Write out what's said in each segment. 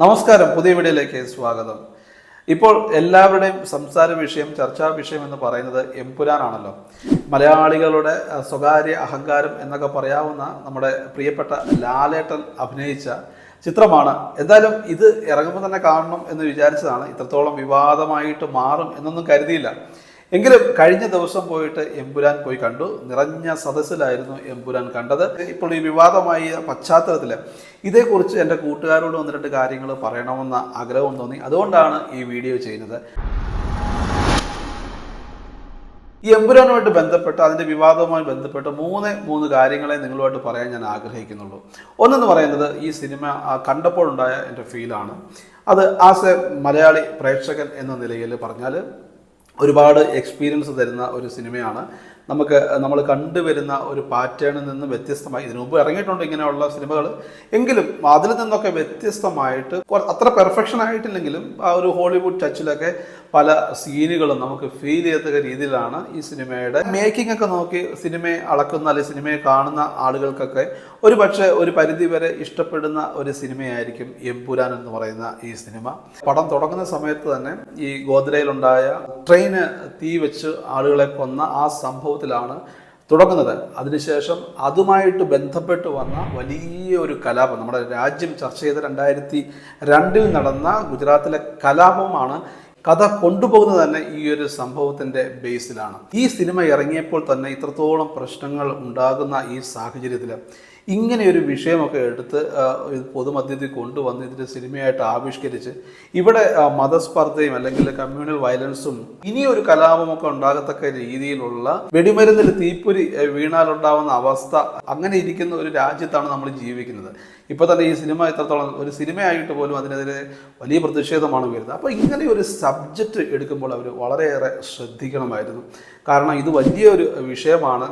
നമസ്കാരം പുതിയ വീഡിയോയിലേക്ക് സ്വാഗതം. ഇപ്പോൾ എല്ലാവരുടെയും സംസാര വിഷയം ചർച്ചാ വിഷയം എന്ന് പറയുന്നത് എംപുരാനാണല്ലോ മലയാളികളുടെ സ്വകാര്യ അഹങ്കാരം എന്നൊക്കെ പറയാവുന്ന നമ്മുടെ പ്രിയപ്പെട്ട ലാലേട്ടൻ അഭിനയിച്ച ചിത്രമാണ്. എന്തായാലും ഇത് ഇറങ്ങുമ്പോൾ തന്നെ കാണണം എന്ന് വിചാരിച്ചതാണ്. ഇത്രത്തോളം വിവാദമായിട്ട് മാറും എന്നൊന്നും കരുതിയില്ല. എങ്കിലും കഴിഞ്ഞ ദിവസം പോയിട്ട് എമ്പുരാൻ പോയി കണ്ടു. നിറഞ്ഞ സദസ്സിലായിരുന്നു എമ്പുരാൻ കണ്ടത്. ഇപ്പോൾ ഈ വിവാദമായ പശ്ചാത്തലത്തിൽ ഇതേക്കുറിച്ച് എന്റെ കൂട്ടുകാരോട് ഒന്ന് രണ്ട് കാര്യങ്ങൾ പറയണമെന്ന ആഗ്രഹം തോന്നി. അതുകൊണ്ടാണ് ഈ വീഡിയോ ചെയ്യുന്നത്. ഈ എമ്പുരാനുമായിട്ട് ബന്ധപ്പെട്ട് അതിന്റെ വിവാദവുമായി ബന്ധപ്പെട്ട് മൂന്ന് മൂന്ന് കാര്യങ്ങളെ നിങ്ങളുമായിട്ട് പറയാൻ ഞാൻ ആഗ്രഹിക്കുന്നുള്ളൂ. ഒന്നെന്ന് പറയുന്നത് ഈ സിനിമ കണ്ടപ്പോഴുണ്ടായ എന്റെ ഫീലാണ്. അത് ആസ് എ മലയാളി പ്രേക്ഷകൻ എന്ന നിലയിൽ പറഞ്ഞാൽ ഒരുപാട് എക്സ്പീരിയൻസ് തരുന്ന ഒരു സിനിമയാണ് നമുക്ക് നമ്മൾ കണ്ടുവരുന്ന ഒരു പാറ്റേണിൽ നിന്ന് വ്യത്യസ്തമായി ഇതിനു മുമ്പ് ഇറങ്ങിയിട്ടുണ്ട് ഇങ്ങനെയുള്ള സിനിമകൾ എങ്കിലും അതിൽ നിന്നൊക്കെ വ്യത്യസ്തമായിട്ട് അത്ര പെർഫെക്ഷൻ ആയിട്ടില്ലെങ്കിലും ആ ഒരു ഹോളിവുഡ് ടച്ചിലൊക്കെ പല സീനുകളും നമുക്ക് ഫീൽ ചെയ്യത്തക്ക രീതിയിലാണ് ഈ സിനിമയുടെ. മേക്കിംഗ് ഒക്കെ നോക്കി സിനിമയെ അളക്കുന്ന അല്ലെങ്കിൽ സിനിമയെ കാണുന്ന ആളുകൾക്കൊക്കെ ഒരു പക്ഷേ ഒരു പരിധി വരെ ഇഷ്ടപ്പെടുന്ന ഒരു സിനിമയായിരിക്കും എംപുരാൻ എന്ന് പറയുന്ന ഈ സിനിമ. പടം തുടങ്ങുന്ന സമയത്ത് തന്നെ ഈ ഗോദ്രയിലുണ്ടായ ട്രെയിന് തീ വെച്ച് ആളുകളെ കൊന്ന ആ സംഭവത്തിലാണ് തുടങ്ങുന്നത്. അതിനുശേഷം അതുമായിട്ട് ബന്ധപ്പെട്ട് വന്ന വലിയ ഒരു കലാപം. നമ്മുടെ രാജ്യം ചർച്ച ചെയ്ത രണ്ടായിരത്തി രണ്ടിൽ നടന്ന ഗുജറാത്തിലെ കലാപമാണ് കഥ കൊണ്ടുപോകുന്നത് തന്നെ ഈ ഒരു സംഭവത്തിന്റെ ബേസിലാണ്. ഈ സിനിമ ഇറങ്ങിയപ്പോൾ തന്നെ ഇത്രത്തോളം പ്രശ്നങ്ങൾ ഉണ്ടാകുന്ന ഈ സാഹചര്യത്തിൽ ഇങ്ങനെ ഒരു വിഷയമൊക്കെ എടുത്ത് പൊതുമധ്യത്തിൽ കൊണ്ടുവന്ന് ഇതിന്റെ സിനിമയായിട്ട് ആവിഷ്കരിച്ച് ഇവിടെ മതസ്പർദ്ധയും അല്ലെങ്കിൽ കമ്മ്യൂണൽ വയലൻസും ഇനിയൊരു കലാപമൊക്കെ ഉണ്ടാകത്തക്ക രീതിയിലുള്ള വെടിമരുന്നിൽ തീപ്പൊരി വീണാലുണ്ടാവുന്ന അവസ്ഥ അങ്ങനെ ഇരിക്കുന്ന ഒരു രാജ്യത്താണ് നമ്മൾ ജീവിക്കുന്നത്. ഇപ്പൊ തന്നെ ഈ സിനിമ എത്രത്തോളം ഒരു സിനിമയായിട്ട് പോലും അതിനെതിരെ വലിയ പ്രതിഷേധമാണ് വരുന്നത്. അപ്പോൾ ഇങ്ങനെ ഒരു സബ്ജക്റ്റ് എടുക്കുമ്പോൾ അവർ വളരെയേറെ ശ്രദ്ധിക്കണമായിരുന്നു. കാരണം ഇത് വലിയൊരു വിഷയമാണ്.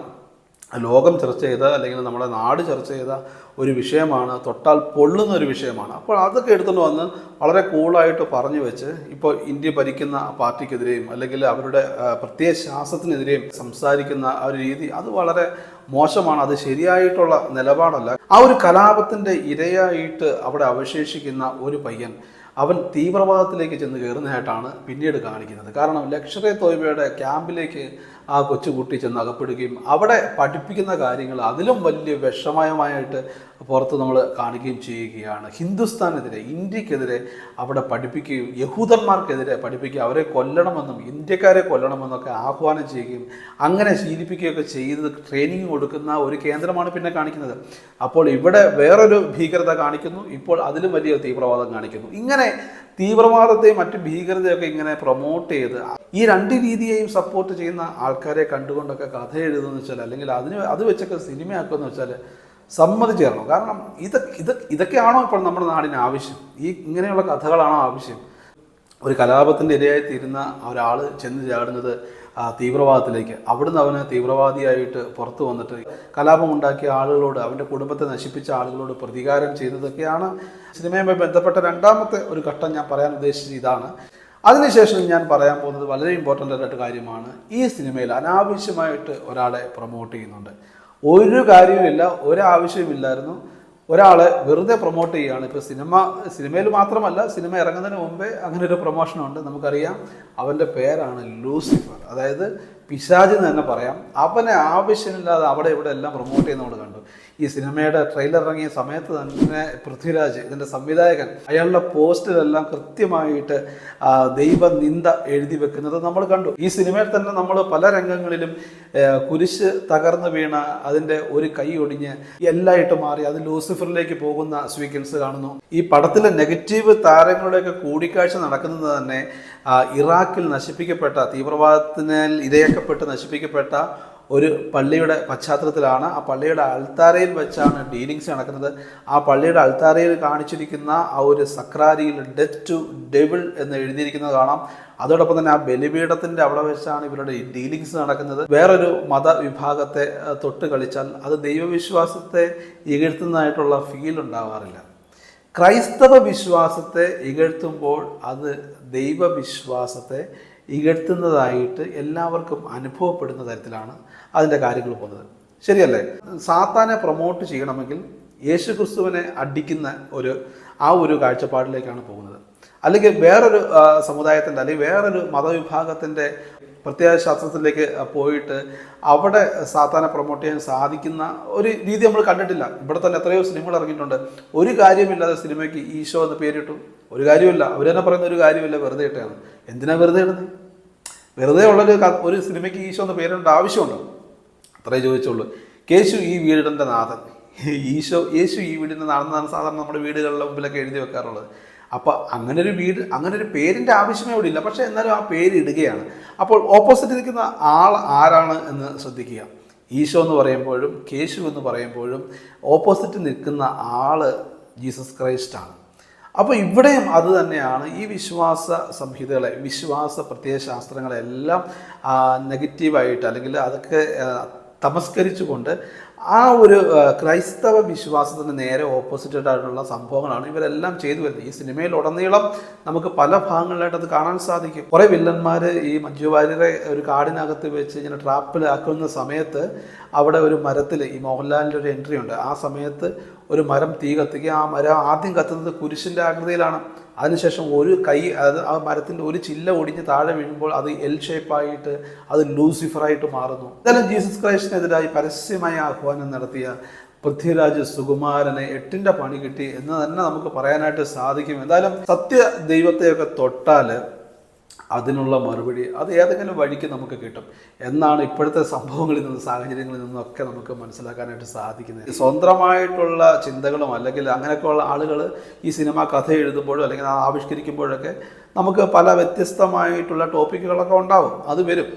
ലോകം ചർച്ച ചെയ്ത അല്ലെങ്കിൽ നമ്മുടെ നാട് ചർച്ച ചെയ്ത ഒരു വിഷയമാണ് തൊട്ടാൽ പൊള്ളുന്ന ഒരു വിഷയമാണ്. അപ്പോൾ അതൊക്കെ എടുത്തുകൊണ്ട് വന്ന് വളരെ കൂളായിട്ട് പറഞ്ഞു വെച്ച് ഇപ്പോൾ ഇന്ത്യ ഭരിക്കുന്ന പാർട്ടിക്കെതിരെയും അല്ലെങ്കിൽ അവരുടെ പ്രത്യേക ശ്വാസത്തിനെതിരെയും സംസാരിക്കുന്ന ആ ഒരു രീതി അത് വളരെ മോശമാണ്. അത് ശരിയായിട്ടുള്ള നിലപാടല്ല. ആ ഒരു കലാപത്തിന്റെ ഇരയായിട്ട് അവിടെ അവശേഷിക്കുന്ന ഒരു പയ്യൻ അവൻ തീവ്രവാദത്തിലേക്ക് ചെന്ന് കയറുന്നതായിട്ടാണ് പിന്നീട് കാണിക്കുന്നത്. കാരണം ലക്ഷറെ തോയ്ബയുടെ ക്യാമ്പിലേക്ക് ആ കൊച്ചുകുട്ടി ചെന്ന് അകപ്പെടുകയും അവിടെ പഠിപ്പിക്കുന്ന കാര്യങ്ങൾ അതിലും വലിയ വിഷമയമായിട്ട് പുറത്ത് നമ്മൾ കാണുകയും ചെയ്യുകയാണ്. ഹിന്ദുസ്ഥാനെതിരെ ഇന്ത്യക്കെതിരെ അവിടെ പഠിപ്പിക്കുകയും യഹൂദന്മാർക്കെതിരെ പഠിപ്പിക്കുകയും അവരെ കൊല്ലണമെന്നും ഇന്ത്യക്കാരെ കൊല്ലണമെന്നൊക്കെ ആഹ്വാനം ചെയ്യുകയും അങ്ങനെ ശീലിപ്പിക്കുകയൊക്കെ ചെയ്ത് ട്രെയിനിങ് കൊടുക്കുന്ന ഒരു കേന്ദ്രമാണ് പിന്നെ കാണിക്കുന്നത്. അപ്പോൾ ഇവിടെ വേറൊരു ഭീകരത കാണിക്കുന്നു. ഇപ്പോൾ അതിലും വലിയ തീവ്രവാദം കാണിക്കുന്നു. ഇങ്ങനെ തീവ്രവാദത്തെയും മറ്റ് ഭീകരതയൊക്കെ ഇങ്ങനെ പ്രൊമോട്ട് ചെയ്ത് ഈ രണ്ട് രീതിയെയും സപ്പോർട്ട് ചെയ്യുന്ന ആൾക്കാരെ കണ്ടുകൊണ്ടൊക്കെ കഥ എഴുതുമെന്ന് വെച്ചാൽ അല്ലെങ്കിൽ അതിന് അത് വെച്ചൊക്കെ സിനിമയാക്കുമെന്ന് വെച്ചാൽ സമ്മതിച്ചു തരണം കാരണം ഇത് ഇത് ഇതൊക്കെയാണോ ഇപ്പോൾ നമ്മുടെ നാടിന് ആവശ്യം? ഈ ഇങ്ങനെയുള്ള കഥകളാണോ ആവശ്യം? ഒരു കലാപത്തിന്റെ ഇരയായി തീരുന്ന ഒരാൾ ചെന്ന് ചാടുന്നത് തീവ്രവാദത്തിലേക്ക്. അവിടുന്ന് അവന് തീവ്രവാദിയായിട്ട് പുറത്ത് വന്നിട്ട് കലാപം ഉണ്ടാക്കിയ ആളുകളോട് അവന്റെ കുടുംബത്തെ നശിപ്പിച്ച ആളുകളോട് പ്രതികാരം ചെയ്തതൊക്കെയാണ് സിനിമയുമായി ബന്ധപ്പെട്ട രണ്ടാമത്തെ ഒരു ഘട്ടം ഞാൻ പറയാൻ ഉദ്ദേശിച്ചത് ഇതാണ്. അതിനുശേഷം ഞാൻ പറയാൻ പോകുന്നത് വളരെ ഇമ്പോർട്ടന്റ് ആയിട്ട് കാര്യമാണ്. ഈ സിനിമയിൽ അനാവശ്യമായിട്ട് ഒരാളെ പ്രൊമോട്ട് ചെയ്യുന്നുണ്ട്. ഒരു കാര്യവുമില്ല ഒരാവശ്യവുമില്ലായിരുന്നു. ഒരാളെ വെറുതെ പ്രൊമോട്ട് ചെയ്യുകയാണ്. ഇപ്പോൾ സിനിമ സിനിമയിൽ മാത്രമല്ല സിനിമ ഇറങ്ങുന്നതിന് മുമ്പേ അങ്ങനെ ഒരു പ്രൊമോഷനുണ്ട് നമുക്കറിയാം അവന്റെ പേരാണ് ലൂസിഫർ. അതായത് പിശാജ് എന്ന് തന്നെ പറയാം. അവനെ ആവശ്യമില്ലാതെ അവിടെ ഇവിടെ എല്ലാം പ്രൊമോട്ട് ചെയ്യുന്ന നമ്മൾ കണ്ടു. ഈ സിനിമയുടെ ട്രെയിലർ ഇറങ്ങിയ സമയത്ത് തന്നെ പൃഥ്വിരാജ് ഇതിന്റെ സംവിധായകൻ അയാളുടെ പോസ്റ്റിലെല്ലാം കൃത്യമായിട്ട് ദൈവ ദൈവനിന്ദ എഴുതി വെക്കുന്നത് നമ്മൾ കണ്ടു. ഈ സിനിമയിൽ തന്നെ നമ്മൾ പല രംഗങ്ങളിലും കുരിശ് തകർന്നു വീണ അതിന്റെ ഒരു കൈ ഒടിഞ്ഞ് എല്ലായിട്ട് മാറി അത് ലൂസിഫറിലേക്ക് പോകുന്ന സ്വീക്വൻസ് കാണുന്നു. ഈ പടത്തിലെ നെഗറ്റീവ് താരങ്ങളുടെയൊക്കെ കൂടിക്കാഴ്ച നടക്കുന്നത് തന്നെ ഇറാഖിൽ നശിപ്പിക്കപ്പെട്ട തീവ്രവാദത്തിനാൽ ഇരയാക്കപ്പെട്ട് നശിപ്പിക്കപ്പെട്ട ഒരു പള്ളിയുടെ പശ്ചാത്തലത്തിലാണ് ആ പള്ളിയുടെ അൾത്താരയിൽ വെച്ചാണ് ഡീലിങ്സ് നടക്കുന്നത്. ആ പള്ളിയുടെ അൾത്താരയിൽ കാണിച്ചിരിക്കുന്ന ആ ഒരു സക്രാരിയിൽ ഡെത്ത് ടു ഡെവിൾ എന്ന് എഴുതിയിരിക്കുന്നത് കാണാം. അതോടൊപ്പം തന്നെ ആ ബലിപീഠത്തിന്റെ അവിടെ വെച്ചാണ് ഇവരുടെ ഡീലിങ്സ് നടക്കുന്നത്. വേറൊരു മതവിഭാഗത്തെ തൊട്ട് കളിച്ചാൽ അത് ദൈവവിശ്വാസത്തെ ഇകഴ്ത്തുന്നതായിട്ടുള്ള ഫീൽ ഉണ്ടാവാറില്ല. ക്രൈസ്തവ വിശ്വാസത്തെ ഇകഴ്ത്തുമ്പോൾ അത് ദൈവവിശ്വാസത്തെ ഇകഴ്ത്തുന്നതായിട്ട് എല്ലാവർക്കും അനുഭവപ്പെടുന്ന തരത്തിലാണ് അതിന്റെ കാര്യങ്ങൾ പോകുന്നത്. ശരിയല്ലേ? സാത്താനെ പ്രൊമോട്ട് ചെയ്യണമെങ്കിൽ യേശു ക്രിസ്തുവിനെ അടിക്കുന്ന ഒരു ആ ഒരു കാഴ്ചപ്പാടിലേക്കാണ് പോകുന്നത്. അല്ലെങ്കിൽ വേറൊരു സമുദായത്തിന്റെ അല്ലെങ്കിൽ വേറൊരു മതവിഭാഗത്തിന്റെ പ്രത്യയശാസ്ത്രത്തിലേക്ക് പോയിട്ട് അവിടെ സാത്താനെ പ്രൊമോട്ട് ചെയ്യാൻ സാധിക്കുന്ന ഒരു രീതി നമ്മൾ കണ്ടിട്ടില്ല. ഇവിടെ തന്നെ എത്രയോ സിനിമകൾ ഇറങ്ങിയിട്ടുണ്ട്. ഒരു കാര്യമില്ലാതെ സിനിമയ്ക്ക് ഈശോ എന്ന് പേരിട്ടു. ഒരു കാര്യമില്ല അവർ തന്നെ പറയുന്ന ഒരു കാര്യമില്ല. വെറുതെ ഇട്ടാണ് എന്തിനാ വെറുതെ ഇടുന്നത് വെറുതെ ഉള്ളൊരു ഒരു സിനിമയ്ക്ക് ഈശോ എന്ന് പേരിടേണ്ട ആവശ്യമുണ്ടോ? അത്രേ ചോദിച്ചുള്ളൂ. കേശു ഈ വീടിന്റെ നാഥൻ. ഈശോ യേശു ഈ വീടിന്റെ നാഥനാണ് സാധാരണ നമ്മുടെ വീടുകളിലെ മുമ്പിലൊക്കെ എഴുതി വെക്കാറുള്ളത്. അപ്പോൾ അങ്ങനെ ഒരു വീട് അങ്ങനെ ഒരു പേരിന്റെ ആവശ്യമേ ഇവിടെ ഇല്ല. പക്ഷേ എന്നാലും ആ പേര് ഇടുകയാണ്. അപ്പോൾ ഓപ്പോസിറ്റ് നിൽക്കുന്ന ആൾ ആരാണ് എന്ന് ശ്രദ്ധിക്കുക. ഈശോ എന്ന് പറയുമ്പോഴും കേശു എന്ന് പറയുമ്പോഴും ഓപ്പോസിറ്റ് നിൽക്കുന്ന ആൾ ജീസസ് ക്രൈസ്റ്റ് ആണ് അപ്പോൾ ഇവിടെയും അത് തന്നെയാണ് ഈ വിശ്വാസ സംഹിതകളെ വിശ്വാസ പ്രത്യയശാസ്ത്രങ്ങളെല്ലാം നെഗറ്റീവായിട്ട് അല്ലെങ്കിൽ അതൊക്കെ തമസ്കരിച്ചുകൊണ്ട് ആ ഒരു ക്രൈസ്തവ വിശ്വാസത്തിന് നേരെ ഓപ്പോസിറ്റഡ് ആയിട്ടുള്ള സംഭവങ്ങളാണ് ഇവരെല്ലാം ചെയ്തു വരുന്നത്. ഈ സിനിമയിൽ ഉടനീളം നമുക്ക് പല ഭാഗങ്ങളിലായിട്ട് അത് കാണാൻ സാധിക്കും. കുറേ വില്ലന്മാർ ഈ മഞ്ജു വാര്യരെ ഒരു കാടിനകത്ത് വെച്ച് ഇങ്ങനെ ട്രാപ്പിലാക്കുന്ന സമയത്ത് അവിടെ ഒരു മരത്തിൽ ഈ മോഹൻലാലിന്റെ ഒരു എൻട്രി ഉണ്ട്. ആ സമയത്ത് ഒരു മരം തീ കത്തിക്കുക. ആ മരം ആദ്യം കത്തുന്നത് കുരിശിന്റെ ആകൃതിയിലാണ്. അതിനുശേഷം ഒരു കൈ അത് ആ മരത്തിന്റെ ഒരു ചില്ല ഒടിഞ്ഞ് താഴെ വീഴുമ്പോൾ അത് എൽ ഷേപ്പായിട്ട് അത് ലൂസിഫറായിട്ട് മാറുന്നു. ഇതെല്ലാം ജീസസ് ക്രൈസ്റ്റിനെതിരായി പരസ്യമായ ആഹ്വാനം നടത്തിയ പൃഥ്വിരാജ് സുകുമാരനെ എട്ടിന്റെ പണി കിട്ടി എന്ന് തന്നെ നമുക്ക് പറയാനായിട്ട് സാധിക്കും. എന്തായാലും സത്യ ദൈവത്തെയൊക്കെ തൊട്ടാൽ അതിനുള്ള മറുപടി അത് ഏതെങ്കിലും വഴിക്ക് നമുക്ക് കിട്ടും. എന്നാണ് ഇപ്പോഴത്തെ സംഭവങ്ങളിൽ നിന്ന് സാഹചര്യങ്ങളിൽ നിന്നൊക്കെ നമുക്ക് മനസ്സിലാക്കാനായിട്ട് സാധിക്കുന്നത്. സ്വന്തമായിട്ടുള്ള ചിന്തകളും അല്ലെങ്കിൽ അങ്ങനെയൊക്കെയുള്ള ആളുകൾ ഈ സിനിമ കഥ എഴുതുമ്പോഴും അല്ലെങ്കിൽ ആവിഷ്കരിക്കുമ്പോഴൊക്കെ നമുക്ക് പല വ്യത്യസ്തമായിട്ടുള്ള ടോപ്പിക്കുകളൊക്കെ ഉണ്ടാവും. അത് വരും.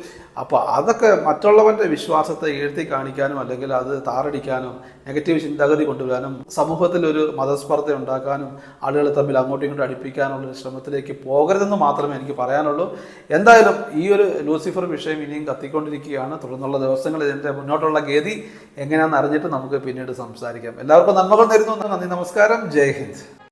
അപ്പോൾ അതൊക്കെ മറ്റുള്ളവന്റെ വിശ്വാസത്തെ ഉയർത്തി കാണിക്കാനും അല്ലെങ്കിൽ അത് താറടിക്കാനും നെഗറ്റീവ് ചിന്താഗതി കൊണ്ടുവരാനും സമൂഹത്തിൽ ഒരു മതസ്പർദ്ധ ഉണ്ടാക്കാനും ആളുകൾ തമ്മിൽ അങ്ങോട്ടും ഇങ്ങോട്ടും അടുപ്പിക്കാനുള്ള ശ്രമത്തിലേക്ക് പോകരുതെന്ന് മാത്രമേ എനിക്ക് പറയാനുള്ളൂ. എന്തായാലും ഈ ഒരു ലൂസിഫർ വിഷയം ഇനിയും കത്തിക്കൊണ്ടിരിക്കുകയാണ്. തുടർന്നുള്ള ദിവസങ്ങളിൽ ഇതിന്റെ മുന്നോട്ടുള്ള ഗതി എങ്ങനെയാണെന്ന് അറിഞ്ഞിട്ട് നമുക്ക് പിന്നീട് സംസാരിക്കാം. എല്ലാവർക്കും നന്മകൾ തരുന്നു നന്ദി നമസ്കാരം. ജയ് ഹിന്ദ്.